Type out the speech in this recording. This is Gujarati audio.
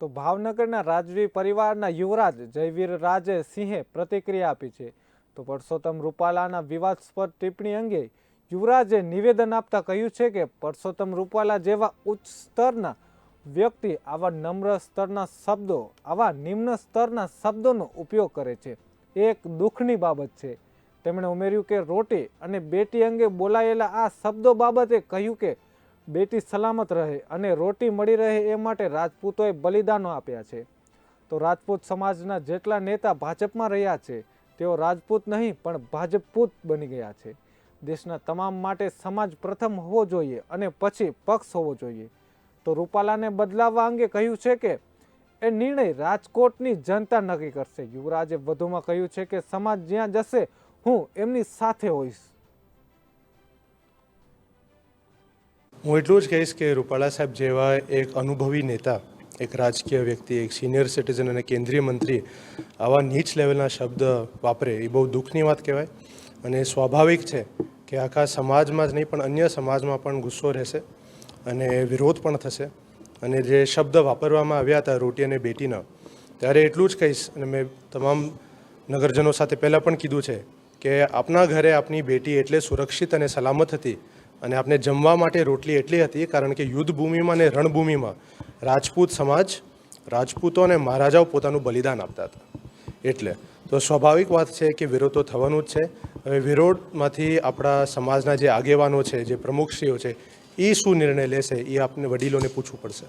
તો ભાવનગરના રાજવી પરિવારના યુવરાજ જયવીર રાજે સિંહે પ્રતિક્રિયા આપી છે. તો પરસોત્તમ રૂપાલાના વિવાદસ્પદ ટિપ્પણી અંગે યુવરાજે નિવેદન આપતા કહ્યું છે કે પરસોત્તમ રૂપાલા જેવા ઉચ્ચ સ્તરના વ્યક્તિ આવા નમ્ર સ્તરના શબ્દો, આવા નિમ્ન સ્તરના શબ્દોનો ઉપયોગ કરે છે. એ એક દુઃખની બાબત છે. તેમણે ઉમેર્યું કે રોટી અને બેટી અંગે બોલાયેલા આ શબ્દો બાબતે કહ્યું કે બેટી સલામત રહે અને રોટી મળી રહે એ માટે રાજપૂતોએ બલિદાનો આપ્યા છે. તો રાજપૂત સમાજના જેટલા નેતા ભાજપમાં રહ્યા છે, તેઓ રાજપૂત નહીં, પણ ભાજપૂત બની ગયા છે. દેશના તમામ માટે સમાજ પ્રથમ હોવો જોઈએ અને પછી પક્ષ હોવો જોઈએ. તો રૂપાલાને બદલાવવા અંગે કહ્યું છે કે, એ નિર્ણય રાજકોટની જનતા નક્કી કરશે. યુવરાજે વધુમાં કહ્યું છે કે, સમાજ જ્યાં જશે, હું એમની સાથે હોઈશ. હું એટલું જ કહીશ કે રૂપાલા સાહેબ જેવા એક અનુભવી નેતા, એક રાજકીય વ્યક્તિ, એક સિનિયર સિટીઝન અને કેન્દ્રીય મંત્રી આવા નીચ લેવલના શબ્દ વાપરે એ બહુ દુઃખની વાત કહેવાય. અને સ્વાભાવિક છે કે આખા સમાજમાં જ નહીં, પણ અન્ય સમાજમાં પણ ગુસ્સો રહેશે અને વિરોધ પણ થશે. અને જે શબ્દ વાપરવામાં આવ્યા હતા, રોટી અને બેટીના, ત્યારે એટલું જ કહીશ અને મેં તમામ નગરજનો સાથે પહેલાં પણ કીધું છે કે આપના ઘરે આપની બેટી એટલે સુરક્ષિત અને સલામત હતી. અને આપને જમવા માટે રોટલી એટલી હતી, કારણ કે યુદ્ધભૂમિમાં અને રણભૂમિમાં રાજપૂત સમાજ, રાજપૂતો અને મહારાજાઓ પોતાનું બલિદાન આપતા હતા. એટલે તો સ્વાભાવિક વાત છે કે વિરોધ તો થવાનું જ છે. હવે વિરોધમાંથી આપણા સમાજના જે આગેવાનો છે, જે પ્રમુખશ્રીઓ છે એ શું નિર્ણય લેશે એ આપને વડીલોને પૂછવું પડશે.